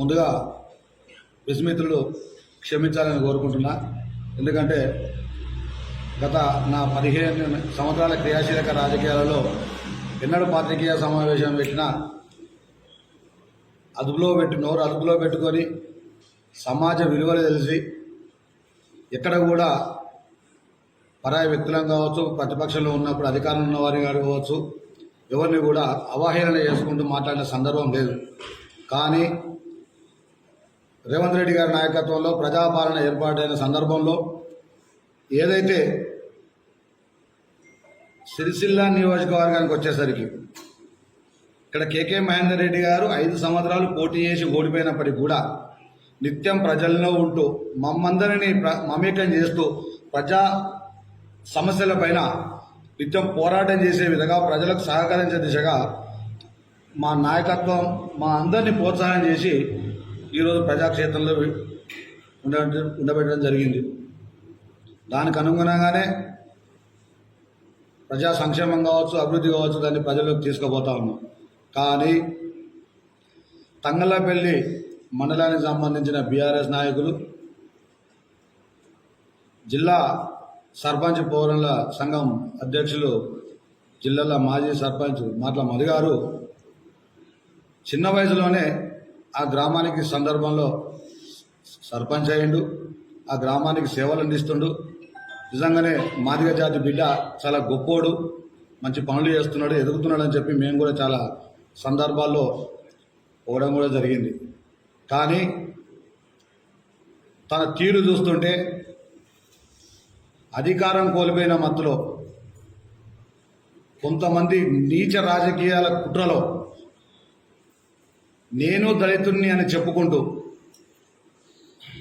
ముందుగా విస్మితులు క్షమించాలని కోరుకుంటున్నా. ఎందుకంటే గత నా పదిహేను సంవత్సరాల క్రియాశీలక రాజకీయాలలో ఎన్నడూ పాత్రికేయ సమావేశం పెట్టినా అదుపులో పెట్టి నోరు అదుపులో పెట్టుకొని సమాజ విలువలు తెలిసి ఎక్కడ కూడా పరాయి వ్యక్తులం కావచ్చు ప్రతిపక్షంలో ఉన్నప్పుడు అధికారంలో ఉన్న వారిని కావచ్చు ఎవరిని కూడా అవహేళన చేసుకుంటూ మాట్లాడిన సందర్భం లేదు. కానీ రేవంత్ రెడ్డి గారి నాయకత్వంలో ప్రజాపాలన ఏర్పాటైన సందర్భంలో ఏదైతే సిరిసిల్ల నియోజకవర్గానికి వచ్చేసరికి ఇక్కడ కేకే మహేందర్ రెడ్డి గారు ఐదు సంవత్సరాలు పోటీ చేసి ఓడిపోయినప్పటికీ కూడా నిత్యం ప్రజల్లో ఉంటూ మమ్మందరినీ ప్ర మమేకం చేస్తూ ప్రజా సమస్యలపైన నిత్యం పోరాటం చేసే విధంగా ప్రజలకు సహకరించే దిశగా మా నాయకత్వం మా అందరినీ ప్రోత్సాహం చేసి ఈరోజు ప్రజాక్షేత్రంలో ఉండ ఉండబెట్టడం జరిగింది. దానికి అనుగుణంగానే ప్రజా సంక్షేమం కావచ్చు అభివృద్ధి కావచ్చు దాన్ని ప్రజల్లోకి తీసుకుపోతా ఉన్నాం. కానీ తంగలపల్లి మండలానికి సంబంధించిన బీఆర్ఎస్ నాయకులు జిల్లా సర్పంచ్ పౌరుల సంఘం అధ్యక్షులు జిల్లాల మాజీ సర్పంచ్ మాట్ల మధు గారు చిన్న వయసులోనే ఆ గ్రామానికి సందర్భంలో సర్పంచ్ అయ్యిండు ఆ గ్రామానికి సేవలు అందిస్తుండు. నిజంగానే మాదిగ జాతి బిడ్డ చాలా గొప్పోడు మంచి పనులు చేస్తున్నాడు ఎదుగుతున్నాడు అని చెప్పి మేము కూడా చాలా సందర్భాల్లో పోవడం కూడా జరిగింది. కానీ తన తీరు చూస్తుంటే అధికారం కోల్పోయిన మత్తులో కొంతమంది నీచ రాజకీయాల కుట్రలో నేను దళితుణ్ణి అని చెప్పుకుంటూ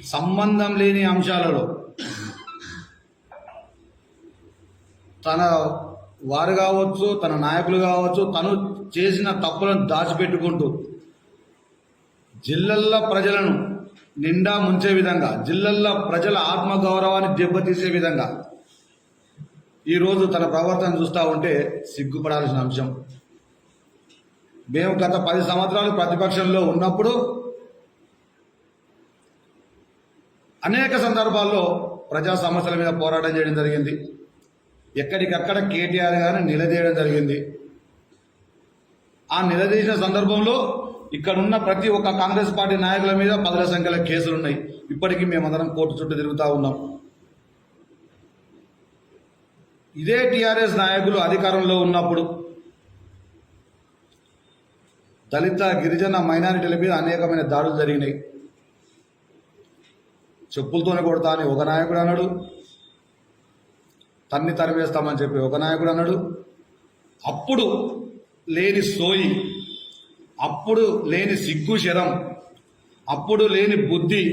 సంబంధం లేని అంశాలలో తన వారు కావచ్చు తన నాయకులు కావచ్చు తను చేసిన తప్పులను దాచిపెట్టుకుంటూ జిల్లల్లో ప్రజలను నిండా ముంచే విధంగా జిల్లల్లో ప్రజల ఆత్మగౌరవాన్ని దెబ్బతీసే విధంగా ఈరోజు తన ప్రవర్తన చూస్తూ ఉంటే సిగ్గుపడాల్సిన అంశం. మేము గత పది సంవత్సరాలు ప్రతిపక్షంలో ఉన్నప్పుడు అనేక సందర్భాల్లో ప్రజా సమస్యల మీద పోరాటం చేయడం జరిగింది. ఎక్కడికక్కడ కేటీఆర్ గారిని నిలదీయడం జరిగింది. ఆ నిలదీసిన సందర్భంలో ఇక్కడున్న ప్రతి ఒక్క కాంగ్రెస్ పార్టీ నాయకుల మీద పదుల సంఖ్యలో కేసులు ఉన్నాయి. ఇప్పటికీ మేమందరం కోర్టు చుట్టూ తిరుగుతూ ఉన్నాం. ఇదే టీఆర్ఎస్ నాయకులు అధికారంలో ఉన్నప్పుడు దళిత గిరిజన మైనారిటీల మీద అనేకమైన దాడులు జరిగినాయి. చెప్పులతోనే కొడతా అని ఒక నాయకుడు అన్నాడు. తన్ని తరివేస్తామని చెప్పి ఒక నాయకుడు అన్నాడు. అప్పుడు లేని సోయి అప్పుడు లేని సిగ్గు శరం అప్పుడు లేని బుద్ధి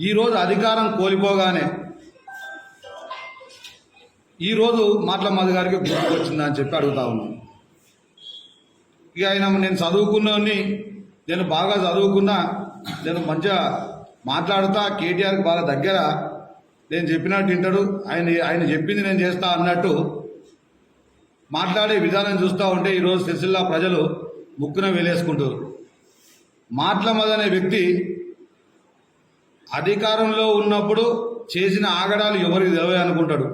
ఈరోజు అధికారం కోల్పోగానే ఈరోజు మాటల గారికి గుర్తు అని చెప్పి అడుగుతా ఉన్నాను. ఇక ఆయన నేను చదువుకున్నోని నేను బాగా చదువుకున్నా నేను మంచిగా మాట్లాడుతా కేటీఆర్కి బాగా దగ్గర నేను చెప్పినట్టు వింటాడు ఆయన ఆయన చెప్పింది నేను చేస్తా అన్నట్టు మాట్లాడే విధానం చూస్తూ ఉంటే ఈరోజు సిరిసిల్ల ప్రజలు ముక్కున వేలేసుకుంటారు. మాటల అనే వ్యక్తి అధికారంలో ఉన్నప్పుడు చేసిన ఆగడాలు ఎవరికి తెలియదు అనుకుంటాడు.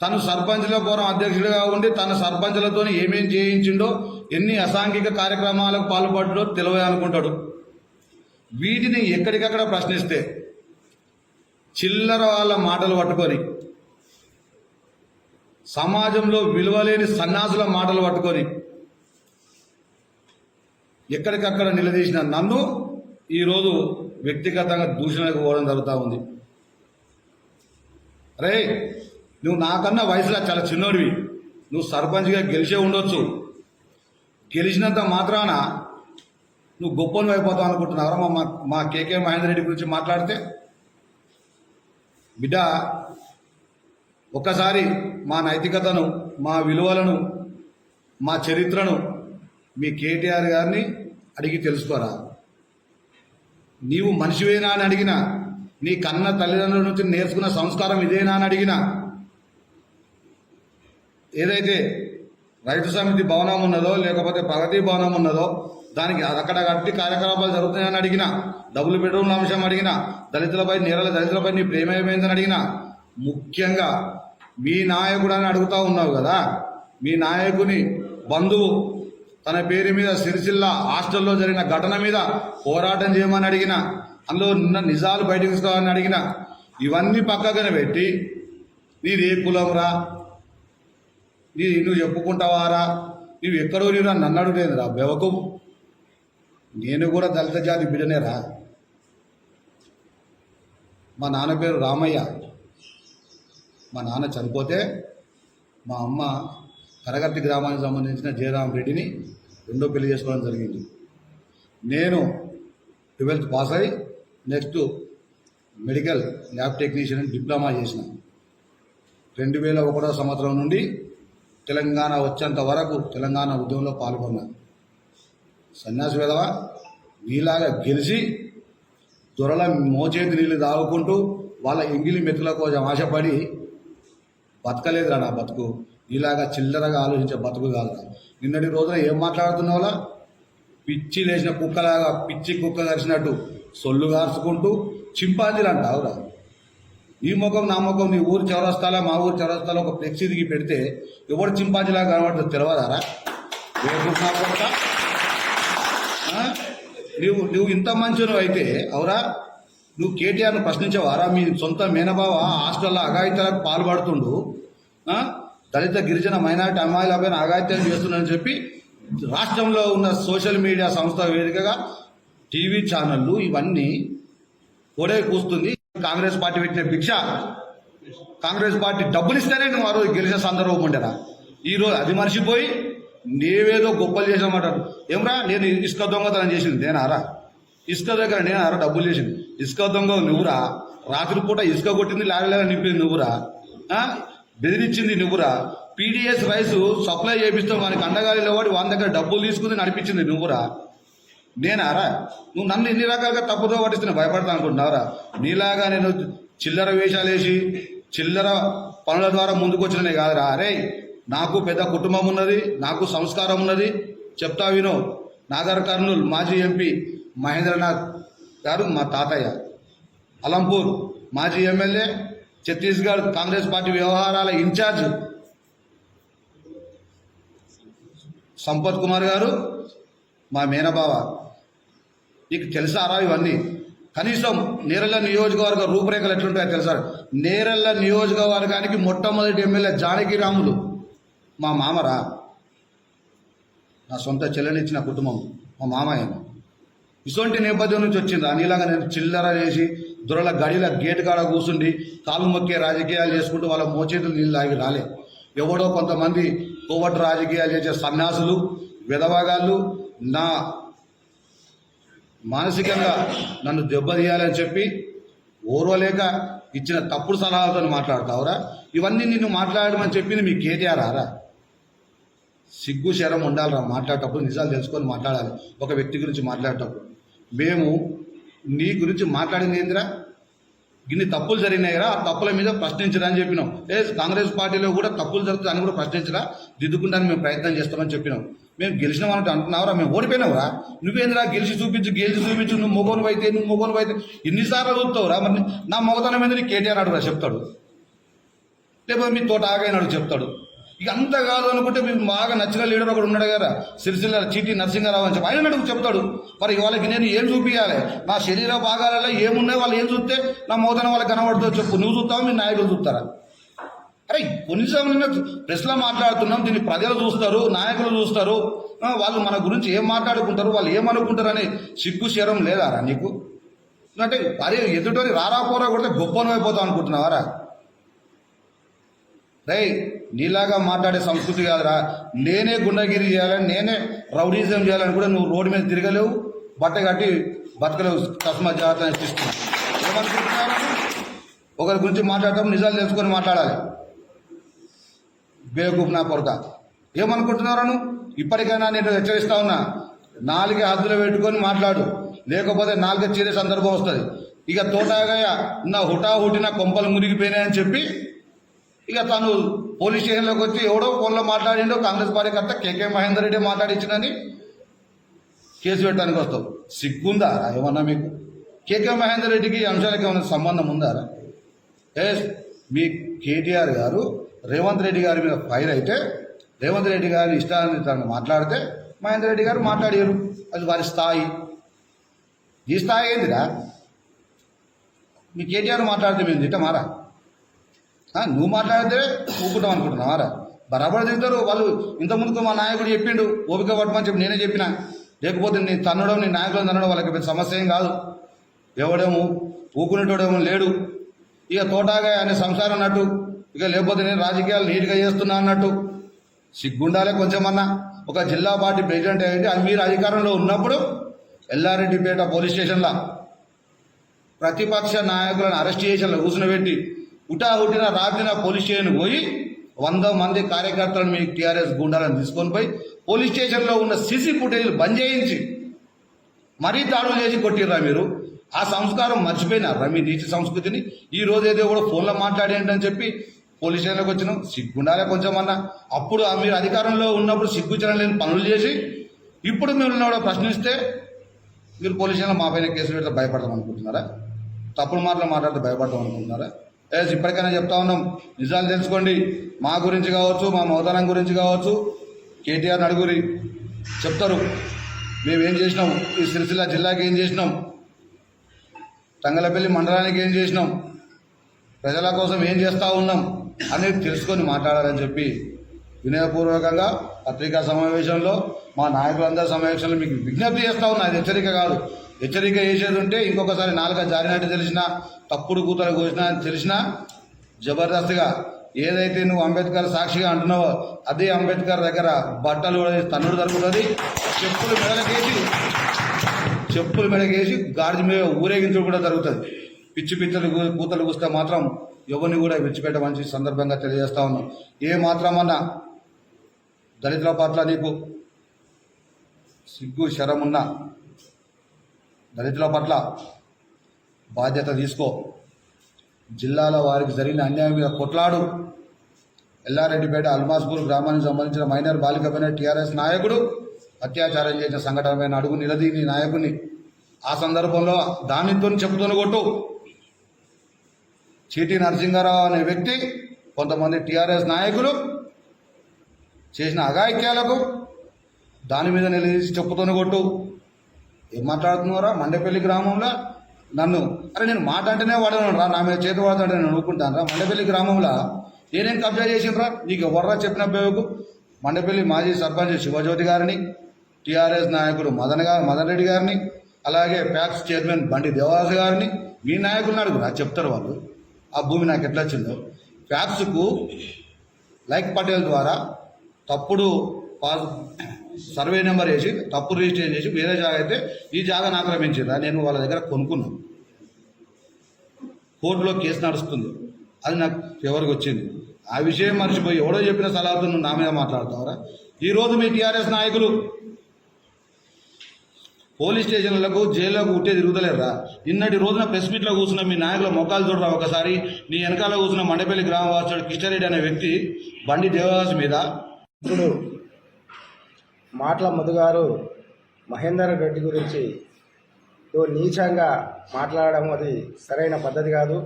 తను సర్పంచ్ల ఫోరం అధ్యక్షుడిగా ఉండి తన సర్పంచ్లతో ఏమేం చేయించిండో ఎన్ని అసాంఘిక కార్యక్రమాలకు పాల్పడ్డో తెలివే అనుకుంటాడు వీటిని ఎక్కడికక్కడ ప్రశ్నిస్తే చిల్లర వాళ్ళ మాటలు పట్టుకొని సమాజంలో విలువలేని సన్నాసుల మాటలు పట్టుకొని ఎక్కడికక్కడ నిలదీసిన నన్ను ఈరోజు వ్యక్తిగతంగా దూషణకు పోవడం జరుగుతూ ఉంది. అరే నువ్వు నాకన్నా వయసులో చాలా చిన్నోడివి. నువ్వు సర్పంచ్గా గెలిచే ఉండొచ్చు. గెలిచినంత మాత్రాన నువ్వు గొప్పలు అయిపోతావు అనుకుంటున్నావరా? మా మా కేకే మహేందర్ రెడ్డి గురించి మాట్లాడితే బిడ్డ ఒక్కసారి మా నైతికతను మా విలువలను మా చరిత్రను మీ కేటీఆర్ గారిని అడిగి తెలుసుకోరా? నీవు మనిషివేనా అని అడిగినా నీ కన్న తల్లిదండ్రుల నుంచి నేర్చుకున్న సంస్కారం ఇదేనా అని అడిగినా ఏదైతే రైతు సమితి భవనం ఉన్నదో లేకపోతే ప్రగతి భవనం ఉన్నదో దానికి అక్కడ కట్టి కార్యకలాపాలు జరుగుతున్నాయని అడిగిన డబుల్ బెడ్రూమ్ల అంశం అడిగిన దళితులపై నేరాల దళితులపై నీ ప్రేమ ఏమైందని అడిగిన ముఖ్యంగా మీ నాయకుడు అని అడుగుతూ ఉన్నావు కదా మీ నాయకుని బంధువు తన పేరు మీద సిరిసిల్ల హాస్టల్లో జరిగిన ఘటన మీద పోరాటం చేయమని అడిగిన అందులో నిన్న నిజాలు బయటకు తీసుకోవాలని అడిగిన ఇవన్నీ పక్కగానే పెట్టి నీది ఏ కులంరా నీ నువ్వు చెప్పుకుంటావారా? నువ్వు ఎక్కడో నీవు నన్ను లేదురా బెవకు నేను కూడా దళిత జాతి బిడ్డనేరా. మా నాన్న పేరు రామయ్య. మా నాన్న చనిపోతే మా అమ్మ కరగర్తి గ్రామానికి సంబంధించిన జయరామ్ రెడ్డిని రెండో పెళ్ళి చేసుకోవడం జరిగింది. నేను ట్వెల్త్ పాస్ అయి next medical lab technician diploma చేసిన. రెండు వేల ఒకటో సంవత్సరం నుండి తెలంగాణ వచ్చేంత వరకు తెలంగాణ ఉద్యమంలో పాల్గొన్నారు సన్యాసి విధవ నీలాగా గెలిచి దొరల మోచేతి నీళ్ళు తాగుకుంటూ వాళ్ళ ఎంగిలి మెతుల కోసం ఆశపడి బతకలేదురా నా బతుకు. ఇలాగా చిల్లరగా ఆలోచించే బతుకు కాదు నిన్నటి రోజున ఏం మాట్లాడుతున్నావులా? పిచ్చి లేచిన కుక్కలాగా పిచ్చి కుక్క కరిచినట్టు సొల్లు కార్చుకుంటూ చింపాజీలు అంటావురా. ఈ ముఖం నా ముఖం మీ ఊరు చౌరస్తాలో మా ఊరు చౌరస్తాలో ఒక ఫ్లెక్సీ దిగి పెడితే ఎవడు చింపాంజీలాగా కనబడుతుంది తెలియదారా నువ్వు నువ్వు ఇంత మంచిను అయితే అవురా? నువ్వు కేటీఆర్ను ప్రశ్నించేవారా? మీ సొంత మేనబావ హాస్టల్లో అఘాయితాలకు పాల్పడుతుండు. దళిత గిరిజన మైనార్టీ అమ్మాయిలపైన అఘాయిత్యం చేస్తున్నారని చెప్పి రాష్ట్రంలో ఉన్న సోషల్ మీడియా సంస్థ వేదికగా టీవీ ఛానళ్ళు ఇవన్నీ ఒడే కూస్తుంది. కాంగ్రెస్ పార్టీ పెట్టిన భిక్ష కాంగ్రెస్ పార్టీ డబ్బులు ఇస్తేనే నువ్వు ఆ రోజు గెలిచే సందర్భం ఉండేరా ఈరోజు అది మర్చిపోయి నీవేదో గొప్పలు చేసామంటారు ఏమరా నేను ఇసుక దొంగతనం చేసింది నేనారా ఇసుక దగ్గర నేనారా డబ్బులు చేసింది? ఇసుక దొంగ నువ్వురా? రాత్రిపూట ఇసుక కొట్టింది లాగలేగా నింపింది నువ్వురా? బెదిరించింది నువ్వురా? పీడిఎస్ రైస్ సప్లై చేపిస్తాం వానికి అండగాలి వాడి వాని దగ్గర డబ్బులు తీసుకుని నడిపించింది నువ్వురా? నేనారా? నువ్వు నన్ను ఎన్ని రకాలుగా తప్పుదో పట్టిస్తున్నా భయపడతా అనుకుంటున్నావురా? నీలాగా నేను చిల్లర వేషాలు వేసి చిల్లర పనుల ద్వారా ముందుకు వచ్చిననే కాదురా. అరే నాకు పెద్ద కుటుంబం ఉన్నది నాకు సంస్కారం ఉన్నది. చెప్తా విను. నాగర్ కర్నూలు మాజీ ఎంపీ మహేంద్రనాథ్ గారు మా తాతయ్య. అలంపూర్ మాజీ ఎమ్మెల్యే ఛత్తీస్గఢ్ కాంగ్రెస్ పార్టీ వ్యవహారాల ఇన్ఛార్జ్ సంపత్ కుమార్ గారు మా మేనబావ. నీకు తెలుసారా ఇవన్నీ? కనీసం నేరళ్ళ నియోజకవర్గ రూపురేఖలు ఎట్లుంటాయో తెలుసా? నేరళ్ళ నియోజకవర్గానికి మొట్టమొదటి ఎమ్మెల్యే జానకిరాములు మా మామరా. నా సొంత చెల్లెనిచ్చిన కుటుంబం. మా మామయ్య. ఇటువంటి నేపథ్యం నుంచి వచ్చిందా. నీలాగా నేను చిల్లర చేసి దొరల గడిల గేటు కాడ కూర్చుండి కాలు మొక్కే రాజకీయాలు చేసుకుంటూ వాళ్ళ మోచేతులు నీళ్ళు లాగి రాలే. ఎవడో కొంతమంది కోవట్ రాజకీయాలు చేసే సన్యాసులు విధవగాళ్ళు నా మానసికంగా నన్ను దెబ్బతీయాలని చెప్పి ఓర్వలేక ఇచ్చిన తప్పుడు సలహాలతో మాట్లాడతావురా? ఇవన్నీ నిన్ను మాట్లాడమని చెప్పింది మీ కేటీఆర్ ఆరా సిగ్గు శరం ఉండాలిరా. మాట్లాడేటప్పుడు నిజాలు తెలుసుకొని మాట్లాడాలి. ఒక వ్యక్తి గురించి మాట్లాడేటప్పుడు. మేము నీ గురించి మాట్లాడింది ఏందిరా? ఇన్ని తప్పులు జరిగినాయిరా. ఆ తప్పుల మీద ప్రశ్నించరా అని చెప్పినాం. ఏ కాంగ్రెస్ పార్టీలో కూడా తప్పులు జరుగుతాయి అని కూడా ప్రశ్నించరా? దిద్దుకుంటానికి మేము ప్రయత్నం చేస్తామని చెప్పినాం. మేము గెలిచిన అంటే అంటున్నావురా? మేము ఓడిపోయినావురా? నువ్వేందిరా గెలిచి చూపించు గెలిచి చూపించు నువ్వు మొగోను అయితే నువ్వు మొగోను అయితే ఎన్నిసార్లు చూస్తావురా మరి నా మొగతనం మీద నీ కేటీఆర్ అడుగురా చెప్తాడు. లేకపోతే మీ తోట ఆగైనాడు చెప్తాడు. ఇక అంత కాదు అనుకుంటే మీకు బాగా నచ్చిన లీడర్ ఒకడు ఉన్నాడు కదా సిరిసిల్ల చీటీ నరసింహారావు అని చెప్పి ఆయన అడుగు చెప్తాడు. మరి వాళ్ళకి నేను ఏం చూపించాలి నా శరీర భాగాలలో ఏమున్నాయి? వాళ్ళు ఏం చూస్తే నా మోదన వాళ్ళకి కనబడుతుందో చెప్పు. నువ్వు చూస్తావా? మీ నాయకులు చూస్తారా? అరే కొన్నిసార్లు నిన్న ప్రెస్లో మాట్లాడుతున్నాం దీన్ని ప్రజలు చూస్తారు నాయకులు చూస్తారు. వాళ్ళు మన గురించి ఏం మాట్లాడుకుంటారు వాళ్ళు ఏమనుకుంటారు అనే సిగ్గు శరం లేదారా నీకు? అంటే అరే ఎదుటోని రారా పోరా కొడితే గొప్పనమైపోతాం అనుకుంటున్నావారా రేయ్ నీలాగా మాట్లాడే సంస్కృతి కాదురా. నేనే గుండగిరి చేయాలని నేనే రౌడీజం చేయాలని కూడా నువ్వు రోడ్డు మీద తిరగలేవు. బట్ట కట్టి బతకలేవు కస్మ జాగ్రత్త తీసుకున్నా ఏమనుకుంటున్నావు ఒకరి గురించి మాట్లాడటం నిజాలు తెలుసుకొని మాట్లాడాలి. బేవకూఫ్ నా కొరక ఏమనుకుంటున్నారను ఇప్పటికైనా నేను హెచ్చరిస్తా ఉన్నా. నాలుగే హద్దులు పెట్టుకొని మాట్లాడు. లేకపోతే నాలుగే చీరే సందర్భం వస్తుంది. ఇక తోటాగా నా హుటా హుటిన కొంపలు మునిగిపోయినాయని చెప్పి ఇక తను పోలీస్ స్టేషన్లోకి వచ్చి ఎవడో ఫోన్లో మాట్లాడిండో కాంగ్రెస్ కార్యకర్త కేకే మహేందర్ రెడ్డి మాట్లాడించినని కేసు పెట్టడానికి వస్తావు. సిగ్గుందా ఏమన్నా మీకు? కేకే మహేందర్ రెడ్డికి ఈ అంశాలకు ఏమైనా సంబంధం ఉందా ఏ మీ కేటీఆర్ గారు రేవంత్ రెడ్డి గారి మీద ఫైర్ అయితే రేవంత్ రెడ్డి గారి ఇష్టాన్ని మాట్లాడితే మహేందర్ రెడ్డి గారు మాట్లాడారు. అది వారి స్థాయి. ఈ స్థాయి ఏందిరా? మీ కేటీఆర్ మాట్లాడితే మేము తిట్టమారా? నువ్వు మాట్లాడితే ఊపుతాం అనుకుంటున్నావారా బరాబర్ తింటారు వాళ్ళు ఇంతకుముందుకు మా నాయకుడు చెప్పిండు. ఓపిక పట్టమని చెప్పి నేనే చెప్పిన. లేకపోతే నీ తన్నడం నీ నాయకులను తన్నడం వాళ్ళకి పెద్ద సమస్య ఏం కాదు. ఎవడేమో ఊకునేటోడేమో లేడు. ఇక తోటాగా ఆయన సంసారం అన్నట్టు ఇక లేకపోతే నేను రాజకీయాలు నీట్గా చేస్తున్నా అన్నట్టు. సిగ్గుండాలే కొంచెమన్నా. ఒక జిల్లా పార్టీ ప్రెసిడెంట్ అయితే అది మీరు అధికారంలో ఉన్నప్పుడు ఎల్లారెడ్డిపేట పోలీస్ స్టేషన్లో ప్రతిపక్ష నాయకులను అరెస్ట్ చేసిన కూర్చునబెట్టి హుటాహుటిన రాత్రిన పోలీస్ స్టేషన్ పోయి వంద మంది కార్యకర్తలను మీ టీఆర్ఎస్ గుండాలను తీసుకొని పోయి పోలీస్ స్టేషన్లో ఉన్న సీసీ ఫుటేజ్లు బంద్ చేయించి మరీ దాడులు చేసి కొట్టిర్రా మీరు? ఆ సంస్కారం మర్చిపోయినారా మీ నీతి సంస్కృతిని. ఈ రోజు ఏదో కూడా ఫోన్లో మాట్లాడేంటని చెప్పి పోలీస్ స్టేషన్లోకి వచ్చినాం. సిగ్గుండాలే కొంచెం అన్న అప్పుడు మీరు అధికారంలో ఉన్నప్పుడు సిగ్గుచనం లేని పనులు చేసి ఇప్పుడు మిమ్మల్ని కూడా ప్రశ్నిస్తే మీరు పోలీస్ స్టేషన్లో మా పైన కేసులు పెడితే భయపడతాం అనుకుంటున్నారా? తప్పుడు మాటలు మాట్లాడితే భయపడతాం అనుకుంటున్నారా? ఎస్ ఇప్పటికైనా చెప్తా ఉన్నాం. నిజాలు తెలుసుకోండి. మా గురించి కావచ్చు మా మౌతానం గురించి కావచ్చు కేటీఆర్ నడుగురి చెప్తారు. మేమేం చేసినాం? ఈ సిరిసిల్ల జిల్లాకి ఏం చేసినాం? తంగలపల్లి మండలానికి ఏం చేసినాం? ప్రజల కోసం ఏం చేస్తూ ఉన్నాం? అనేది తెలుసుకొని మాట్లాడాలని చెప్పి వినయపూర్వకంగా పత్రికా సమావేశంలో మా నాయకులందరి సమావేశంలో మీకు విజ్ఞప్తి చేస్తా ఉన్నా. అది హెచ్చరిక కాదు. హెచ్చరిక చేసేది ఉంటే ఇంకొకసారి నాలుక జారినట్టు తెలిసినా తప్పుడు కూతలు కోసినా అని తెలిసినా జబర్దస్త్గా ఏదైతే నువ్వు అంబేద్కర్ సాక్షిగా అంటున్నావో అదే అంబేద్కర్ దగ్గర బట్టలు కూడా వేసి తన్నుడు జరుగుతుంది చెప్పులు మెడలకేసి చెప్పులు మెడకేసి గాడిద మీద ఊరేగించడం కూడా జరుగుతుంది. పిచ్చి పిచ్చలు కూతలు కూస్తే మాత్రం ఎవరిని కూడా విడిచిపెట్టమని సందర్భంగా తెలియజేస్తా ఉన్నాం. ఏ మాత్రమన్నా దళితుల పట్ల నీకు సిగ్గు శరమున్న దళితుల పట్ల బాధ్యత తీసుకో. జిల్లాల వారికి జరిగిన అన్యాయం మీద కొట్లాడు. ఎల్లారెడ్డిపేట అల్మాస్పూర్ గ్రామానికి సంబంధించిన మైనర్ బాలికపైన టీఆర్ఎస్ నాయకుడు అత్యాచారం చేసిన సంఘటనపైన అడుగు నిలదీని నాయకుని. ఆ సందర్భంలో దానితో చెప్పుతూనే కొట్టు. చీటీ నరసింహారావు అనే వ్యక్తి కొంతమంది టీఆర్ఎస్ నాయకులు చేసిన అఘాయిత్యాలకు దాని మీద నిలదీసి చెప్పుతున్న కొట్టు. ఏం మాట్లాడుతున్నారా మండపల్లి గ్రామంలో నన్ను. అరే నేను మాట అంటేనే వాడను రా నా మీద చేతి వాడుతుంటే నేను అనుకుంటాను రా. మండపల్లి గ్రామంలో నేనేం కబ్జా చేసిండ్రా? నీకు ఎవర్రా చెప్పిన బేవకు మండపల్లి మాజీ సర్పంచ్ శివజ్యోతి గారిని టీఆర్ఎస్ నాయకుడు మదన్ గారు మదన్ రెడ్డి గారిని అలాగే ప్యాక్స్ చైర్మన్ బండి దేవదాస్ గారిని మీ నాయకులను అడుగురా చెప్తారు వాళ్ళు. ఆ భూమి నాకు ఎట్లా వచ్చిందో. ప్యాక్స్కు లైక్ పటేల్ ద్వారా తప్పుడు పాస్ సర్వే నెంబర్ వేసి తప్పు రిజిస్ట్రేషన్ చేసి వేరే జాగా అయితే ఈ జాగాను ఆక్రమించిందా నేను వాళ్ళ దగ్గర కొనుక్కున్నాను కోర్టులో కేసు నడుస్తుంది. అది నాకు ఫేవర్కి వచ్చింది. ఆ విషయం మర్చిపోయి ఎవడో చెప్పిన సలహాతో నువ్వు నా మీద మాట్లాడతావరా? ఈరోజు మీ టీఆర్ఎస్ నాయకులు పోలీస్ స్టేషన్లకు జైల్లోకి ఉట్టే తిరుగుతలేరా నిన్నటి రోజున ప్రెస్ మీట్లో కూర్చున్న మీ నాయకుల మొక్కలు చూడరా ఒకసారి? నీ వెనకాల కూర్చున్న మండపల్లి గ్రామవాసుడు కిష్టారెడ్డి అనే వ్యక్తి బండి దేవదాస్ మీద. ఇప్పుడు మాటల మధుగారు మహేందర్ రెడ్డి గురించి తో నీచంగా మాట్లాడడం అది సరైన పద్ధతి కాదు.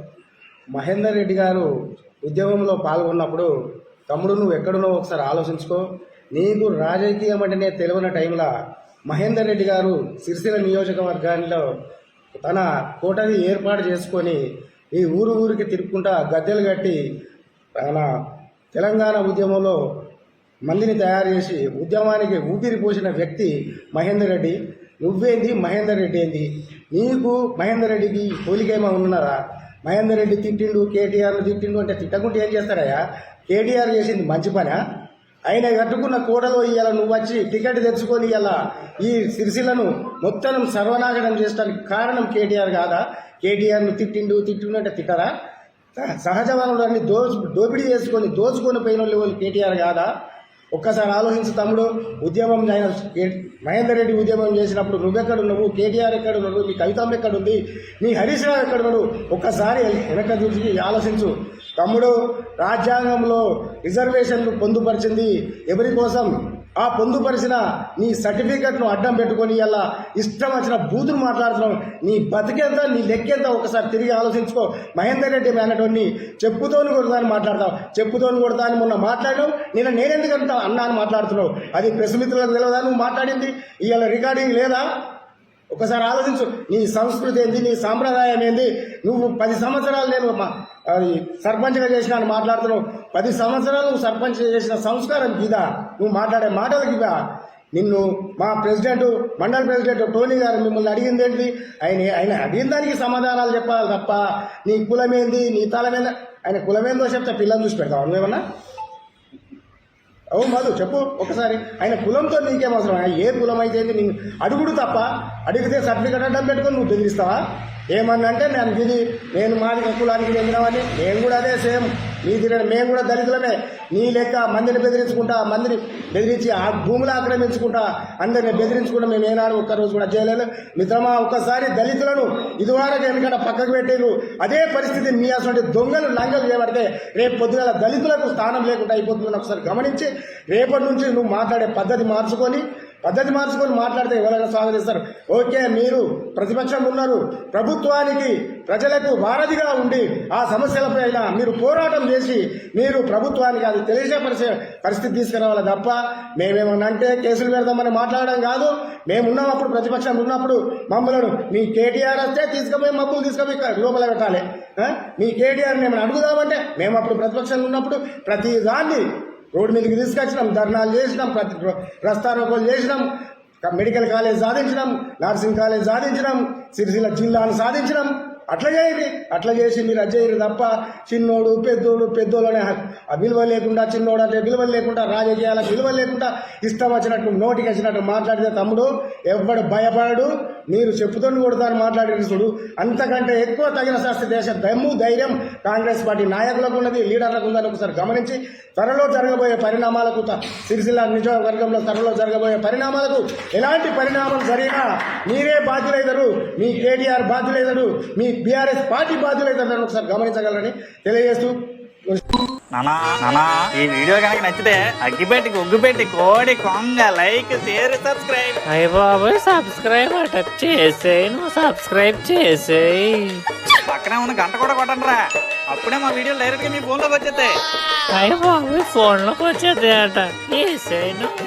మహేందర్ రెడ్డి గారు ఉద్యమంలో పాల్గొన్నప్పుడు తమ్ముడు నువ్వు ఎక్కడున్నావు ఒకసారి ఆలోచించుకో. నీకు రాజకీయం అంటేనే తెలియని టైంలో మహేందర్ రెడ్డి గారు సిరిసిల్ల నియోజకవర్గాల్లో తన కోటని ఏర్పాటు చేసుకొని ఈ ఊరు ఊరికి తిరుక్కుంటా గద్దెలు కట్టి తన తెలంగాణ ఉద్యమంలో మందిని తయారు చేసి ఉద్యమానికి ఊపిరి పోసిన వ్యక్తి మహేందర్ రెడ్డి. నువ్వేంది మహేందర్ రెడ్డి ఏంది? నీకు మహేందర్ రెడ్డికి పోలికేమో ఉన్నారా? మహేందర్ రెడ్డి తిట్టిండు కేటీఆర్ను తిట్టిండు అంటే తిట్టకుంటే ఏం చేస్తారయ్యా? కేటీఆర్ చేసింది మంచి పనా? ఆయన కట్టుకున్న కూడలో ఇవాళ నువ్వు వచ్చి టికెట్ తెచ్చుకొని ఇలా ఈ సిరిసిలను మొత్తం సర్వనాశనం చేసడానికి కారణం కేటీఆర్ కాదా? కేటీఆర్ను తిట్టిండు తిట్టిండుంటే తిట్టరా? సహజ వనరులన్నీ దోచు దోపిడీ చేసుకొని దోచుకొని పోయిన వాళ్ళు కేటీఆర్ కాదా? ఒక్కసారి ఆలోచించు తమ్ముడు ఉద్యమం ఆయన మహేందర్ రెడ్డి ఉద్యమం చేసినప్పుడు నువ్వెక్కడ ఉన్నావు కేటీఆర్ ఎక్కడ ఉన్నాడు మీ కవితమ్మ ఎక్కడ ఉంది మీ హరీష్ రావు ఎక్కడ ఉన్నాడు ఒక్కసారి వెనక చూసి ఆలోచించు. తమ్ముడు రాజ్యాంగంలో రిజర్వేషన్లు పొందుపరిచింది ఎవరి కోసం? ఆ పొందుపరిచిన నీ సర్టిఫికెట్ను అడ్డం పెట్టుకొని అలా ఇష్టం వచ్చిన బూతులు మాట్లాడుతున్నావు. నీ బతికేంత నీ లెక్కేంత ఒకసారి తిరిగి ఆలోచించుకో. మహేందర్ రెడ్డి అనేటోడిని చెప్పుతోని కొడతాని మాట్లాడతావు. చెప్పుతోని కొడతాని మొన్న మాట్లాడడం నేను నేనెందుకు అంత అన్నా అని మాట్లాడుతున్నావు. అది ప్రెస్ మిత్రులకు తెలియదా? నువ్వు మాట్లాడింది. ఇవాళ రికార్డింగ్ లేదా? ఒకసారి ఆలోచించు. నీ సంస్కృతి ఏంది? నీ సాంప్రదాయం ఏంది? నువ్వు పది సంవత్సరాలు నేను అది సర్పంచ్గా చేసిన అని మాట్లాడుతున్నావు. పది సంవత్సరాలు నువ్వు సర్పంచ్ చేసిన సంస్కారం ఇదా? నువ్వు మాట్లాడే మాటలకు ఇదా నిన్ను మా ప్రెసిడెంట్ మండల ప్రెసిడెంట్ టోనీ గారు మిమ్మల్ని అడిగింది ఏంటి? ఆయన ఆయన అడిగిన దానికి సమాధానాలు చెప్పాలి తప్ప నీ కులమేంది? నీ తలమేంది ఆయన కులమేందో చెప్తే పిల్లలు చూసి పెడతావు? నువ్వేమన్నా? అవును మధు చెప్పు ఒకసారి. ఆయన కులంతో నీకేం అవసరం? ఏ కులం అయితే ఏంది నేను అడుగుడు తప్ప అడిగితే సర్టిఫికెట్ అడ్డం పెట్టుకొని నువ్వు బెదిరిస్తావా? ఏమన్నంటే అంటే నేను ఇది నేను మాది కులానికి చెందినవని మేము కూడా అదే సేమ్. నీ తిరిగిన మేము కూడా దళితులమే. నీ లెక్క మందిని బెదిరించుకుంటా మందిని బెదిరించి ఆ భూములు ఆక్రమించుకుంటా అందరిని బెదిరించుకుంటా మేము ఏనాడు ఒక్కరోజు కూడా చేయలేదు. మిత్రమా ఒక్కసారి దళితులను ఇదివరకు ఎందుకంటే పక్కకు పెట్టారు అదే పరిస్థితి మీ అసలు దొంగలు లంగలు చేయబడితే రేపు పొద్దుగల దళితులకు స్థానం లేకుండా అయిపోతుందని ఒకసారి గమనించి రేపటి నుంచి నువ్వు మాట్లాడే పద్ధతి మార్చుకొని పద్ధతి మార్చుకొని మాట్లాడితే ఎవరైనా స్వాగతిస్తారు. ఓకే మీరు ప్రతిపక్షం ఉన్నారు. ప్రభుత్వానికి ప్రజలకు వారధిగా ఉండి ఆ సమస్యలపైన మీరు పోరాటం చేసి మీరు ప్రభుత్వానికి అది తెలిసే పరిస్థితి తీసుకురావాలి తప్ప మేమేమన్నా అంటే కేసులు పెడదామని మాట్లాడడం కాదు. మేము ఉన్నప్పుడు అప్పుడు ప్రతిపక్షం ఉన్నప్పుడు మమ్మల్ని మీ కేటీఆర్ వస్తే తీసుకుపోయి మబ్బులు తీసుకుపోయి లోపల పెట్టాలి. మీ కేటీఆర్ మేము అడుగుదామంటే మేము అప్పుడు ప్రతిపక్షంలో ఉన్నప్పుడు ప్రతి దాన్ని రోడ్డు మీదకి తీసుకొచ్చినాం ధర్నాలు చేసినాం ప్రతి రస్తారోకోలు చేసినాం మెడికల్ కాలేజ్ సాధించినాం నర్సింగ్ కాలేజ్ సాధించినాం సిరిసిల్ల జిల్లాను సాధించినాం. అట్లా చేయండి అట్లా చేసి మీరు అజయ్యరు తప్ప చిన్నోడు పెద్దోడు పెద్దోడు అనే ఆ విలువ లేకుండా చిన్నోడు అంటే విలువ లేకుండా రాజకీయాల విలువ లేకుండా ఇష్టం వచ్చినట్టు నోటికి వచ్చినట్టు మాట్లాడితే తమ్ముడు ఎవ్వడు భయపడడు మీరు చెప్పుతోని కొడతాను మాట్లాడిన చూడు. అంతకంటే ఎక్కువ తగిన శాస్త్ర దేశ దమ్ము ధైర్యం కాంగ్రెస్ పార్టీ నాయకులకు ఉన్నది లీడర్లకు ఉందని ఒకసారి గమనించి త్వరలో జరగబోయే పరిణామాలకు సిరిసిల్ల నియోజకవర్గంలో త్వరలో జరగబోయే పరిణామాలకు ఎలాంటి పరిణామం జరిగినా మీరే బాధ్యులైదరు మీ కేటీఆర్ బాధ్యులైదరు మీ బీఆర్ఎస్ పార్టీ బాధ్యులైతారని ఒకసారి గమనించగలరని తెలియజేస్తూ నానా నానా ఈ వీడియో కనుక నచ్చితే అగ్గిపెట్టి ఒగ్గుపెట్టి కోడి కొంగ లైక్ షేర్ సబ్స్క్రైబ్. అయ్య బాబోయ్ సబ్స్క్రైబ్ అట చేసేయి నువ్వు సబ్స్క్రైబ్ చేసేయి. పక్కనే ఉన్న గంట కూడా కొట్టండి రా అప్పుడే మా వీడియోలు డైరెక్ట్గా మీ ఫోన్లోకి వచ్చేస్తాయి. అయ్య బాబోయ్ ఫోన్లోకి వచ్చేది అట వేసేయి నువ్వు.